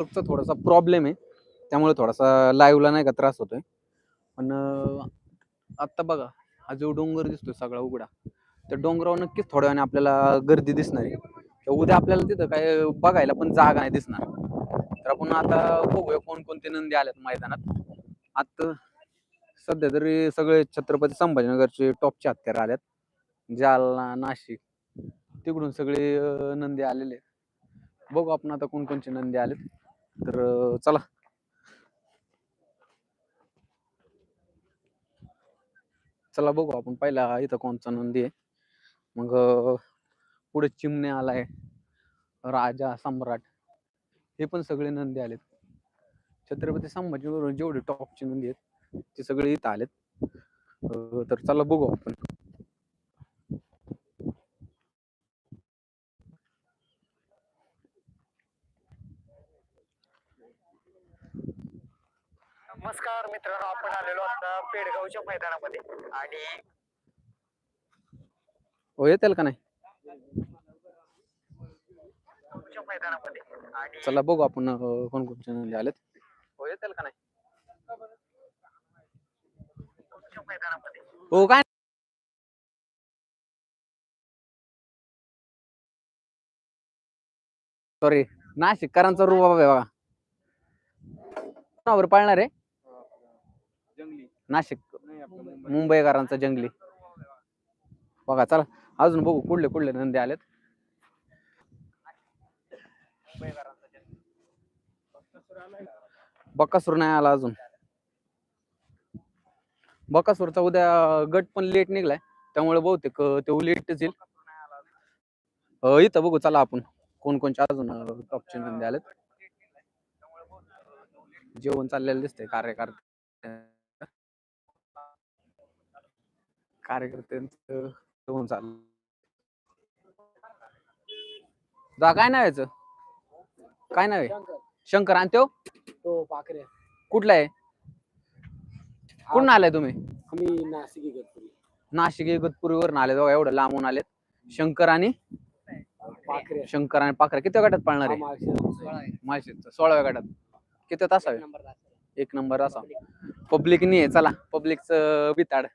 नेटवर्कचा थोडासा प्रॉब्लेम आहे. त्यामुळे थोडासा लाईव्हला नाही का त्रास होतोय. पण आत्ता बघा हा जो डोंगर दिसतोय सगळा उघडा त्या डोंगरावर नक्कीच थोड्या वेळाने आपल्याला गर्दी दिसणार आहे. तर उद्या आपल्याला तिथं काय बघायला पण जागा नाही दिसणार. तर आपण आता बघूया कोणकोणते नंदी आल्यात मैदानात. आता सध्या तरी सगळे छत्रपती संभाजीनगरचे टॉपचे हत्यार आल्यात. जालना नाशिक तिकडून सगळे नंदी आलेले आहेत. बघू आपण आता कोणकोणचे नंदी आलेत. तर चला. चला बघू आपण. पहिला इथं कोणचा नंदी आहे. मग पुढे चिमणे आलाय. राजा सम्राट. हे पण सगळे नंदी आलेत. छत्रपती संभाजीवरून जेवढे टॉपचे नंदी आहेत ते सगळे इथं आलेत. तर चला बघू आपण. नमस्कार मित्रांनो आपण आलेलो आता पेडगावच्या मैदानामध्ये. आणि हो येतील का नाही? गावच्या मैदानामध्ये. आणि चला बघू आपण अं, कोणकोणचे नंदी आलेत. हो येतील का नाही? मैदानामध्ये. हो काय सॉरी नाशिककरांचा रुबाब आहे बघा. कोणावर पाळणार आहे? नाशिक. मुंबईकरांचा जंगली. बघा चला. अजून बघू कुठले कुठले नंदी आलेत. बकासूर नाही आला अजून. बकासूरचा उद्या गट पण लेट निघलाय. त्यामुळे बहुतेक अं, तो लेटच येईल अं, इथं बघू चला आपण. कोण कोणचे अजून टॉपचे नंदी आलेत. जेवण चाललेलं दिसतंय कार्यकर्ते. कार्यकर्त्यांचं जेवण चाललं. दा काय नाव याचं? काय नाव आहे? शंकर. आणतो तो? पाखरे कुठला आहे? कुठून आलाय तुम्ही? आम्ही नाशिक इगतपुरी. नाशिक इगतपुरीवरून आले बघा एवढं लांबून आलेत. शंकर आणि? पाखरे शंकर आणि पाखरा किती गटात पाळणार आहे? सोळाव्या गटात. किती तास हवे नंबर दाखवा. एक नंबर असा. पब्लिक नाही आहे. चला. पब्लिकचं बिताड.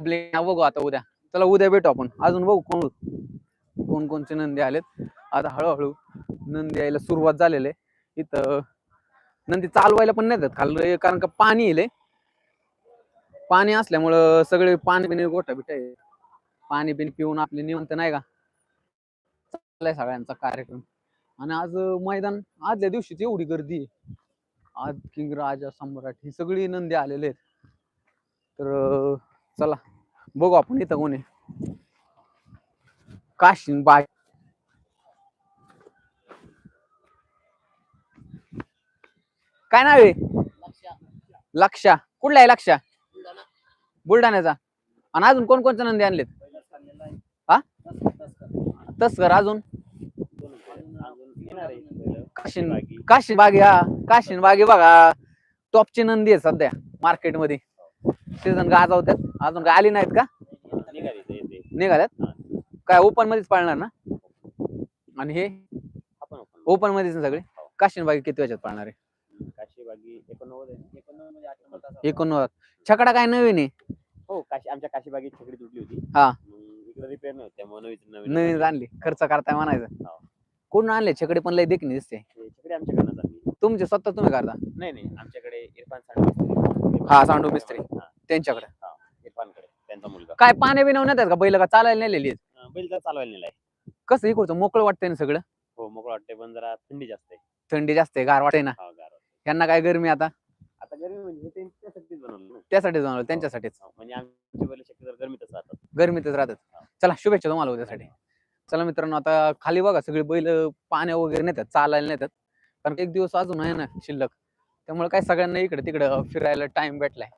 बघू आता उद्या. चला उद्या भेटू आपण. अजून बघू कोण कोण कोणचे नंदी आलेत. आता हळूहळू नंदी यायला सुरुवात झालेली आहे. इथं नंदी चालवायला पण नाही देत. कारण का पाणी येले पाणी असल्यामुळं सगळे पाणी बिणी गोठा बिटा पाणी बिणी पिऊन आपले निवंत नाही का? चाललाय सगळ्यांचा कार्यक्रम. आणि आज मैदान आदल्या दिवशीच एवढी गर्दी आहे. आज किंग राजा सम्राट ही सगळी नंदी आलेले आहेत. तर चला बघू आपण इथं कोण आहे. काशीन बाय काय नाव आहे? लक्षा. कुठला आहे लक्षा? बुलढाण्याचा. आणि अजून कोण कोणते नंदी आणलेत? हा? तस्कर अजून. काशीन काशीन बागी. हा. काशीन बागी बघा. टॉपची नंदी आहे सध्या मार्केटमध्ये सीझन गाजवतात अजून काय आली नाहीत का? निघाल्यात. काय ओपन मध्येच पाळणार ना? आणि हे? ओपन मध्येच ना सगळे? काशीन बागी किती वेळात पाळणार आहे? काशीबागी एकोणनव्वद. छकडा काय नवीन आहे? हो काशी आमच्या काशीबागेत छकडी तुटली होती. हा. मग इकडे रिपेअर नव्हती त्यामुळे नवीन नवीन नवीन आणली. खर्च करताय म्हणायचं. हो. कोण आणले? छकडे पण लय देखणी दिसते. छकडी आमच्याकडनं तुमचे स्वतः तुम्ही करता? नाही नाही आमच्याकडे इरफान सांडू हा, सांडू मिस्त्री. त्यांच्याकडे. इरफानकडे त्यांचा मुलगा. काय पाणी बिनवून येतात का? बैल का चालायला नेलेली आहेत? अं, बैल तर चालवायला नेलाय. कसं इकडचं? मोकळं वाटतंय ना सगळं? हो मोकळं वाटतंय पण जरा थंडी जास्त आहे. थंडी जास्त आहे गार वाटते ना? हा गार वाटतंय. यांना काय गरमी आता? आता गरमी म्हणजे हे त्यांच्यासाठीच बनवलं ना? त्यासाठी जाणवलं त्यांच्यासाठीच. हा, म्हणजे आमचे बैल शक्यतो गरमीतच राहतात. गरमीतच राहतात. चला शुभेच्छा तुम्हाला उद्यासाठी. चला मित्रांनो आता खाली बघा सगळे बैल पाण्या वगैरे नेतात चालायला नेतात. कारण एक दिवस अजून आहे ना शिल्लक. त्यामुळे काय सगळ्यांना इकडे तिकडे फिरायला टाइम भेटलाय.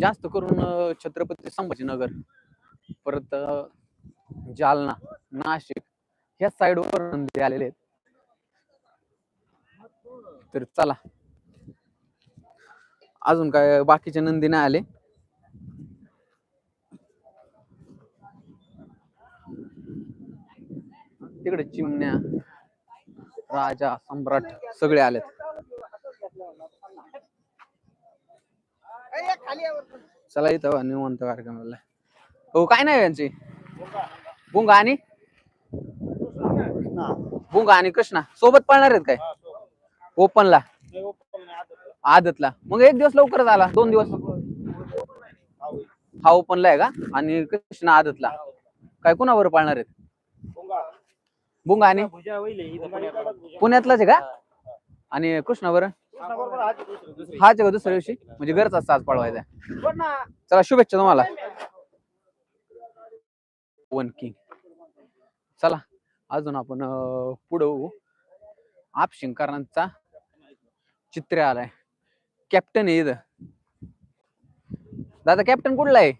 जास्त करून छत्रपती संभाजीनगर परत जालना नाशिक ह्या साईडवर नंदी आलेले आहेत. तर चला. अजून काय बाकीचे नंदी नाही आले. तिकडे चिमण्या राजा सम्राट सगळे आलेत. चला इथं निवंत कार्यक्रमाला हो काय नाही यांची? बुंगा आणि? बुंगा आणि कृष्णा. सोबत पळणार आहेत काय? ओपनला. आदतला. मग एक दिवस लवकरच आला दोन दिवस. हा ओपनला आहे का? आणि कृष्णा आदतला. काय कुणावर पाळणार आहेत? बुंगा आणि? पुण्यातलाच आहे का? आणि कृष्णावर हाच आहे का दुसऱ्या दिवशी? म्हणजे घरचा साज पळवायचा. चला शुभेच्छा तुम्हाला. वन किंग चला अजून आपण अं, पुढं आपशिंकरांचा चित्र आलाय कॅप्टन आहे इथं. दादा कॅप्टन कुठला आहे?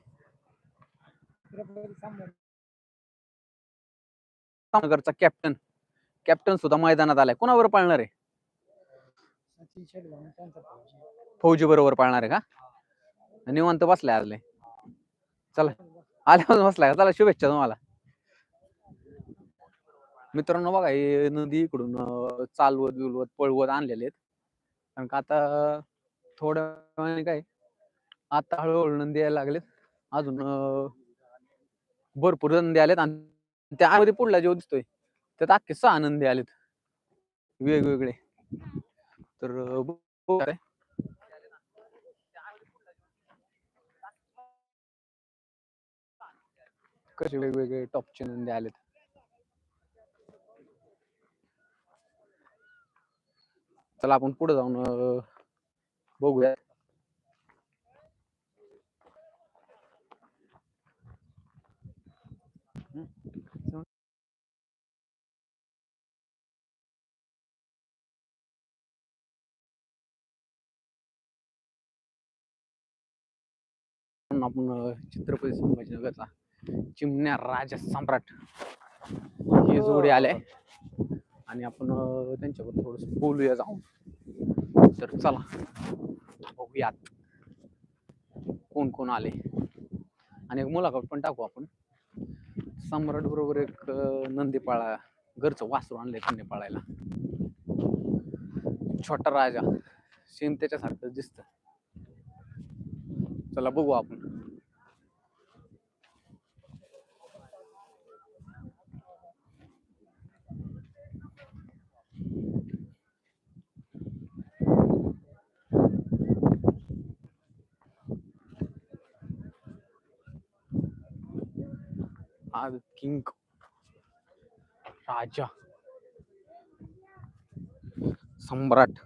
नगरचा कॅप्टन कॅप्टन सुद्धा मैदानात आलाय. कोणावर पाळणार आहे? फौजी बरोबर पाळणार आहे का? निवांत बसलाय आले चला. आल्यावर बसलाय. का? चला शुभेच्छा तुम्हाला. मित्रांनो बघा हे नदी इकडून चालवत बिलवत पळवत आणलेले आहेत. कारण का आता थोड्या काय आता हळूहळू नंदी यायला लागलेत. अजून भरपूर नंदी आलेत आणि त्यामध्ये पुढला जेव्हा दिसतोय त्यात अख्खे सहा आनंदी आलेत. वेगवेगळे. तर कसे वेगवेगळे टॉपचे नंदी आलेत. चला आपण पुढे जाऊन बघूया. म्हणून आपण छत्रपती संभाजीनगरचा चिमण्या राजा सम्राट ही जोडी आले. आणि आपण त्यांच्याबद्दल थोडस बोलूया जाऊन. तर चला बघूयात कोण कोण आले. आणि एक मुलाखत पण टाकू आपण. सम्राट बरोबर एक अं, नंदी पाळा घरचं वासरू आणलंय त्यांनी पाळायला छोटा राजा सेम त्याच्यासारखं दिसत. चला बघू आपण. आज किंग राजा सम्राट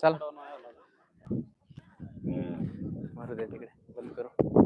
चला. मारू दे तिकडे. बंद करू.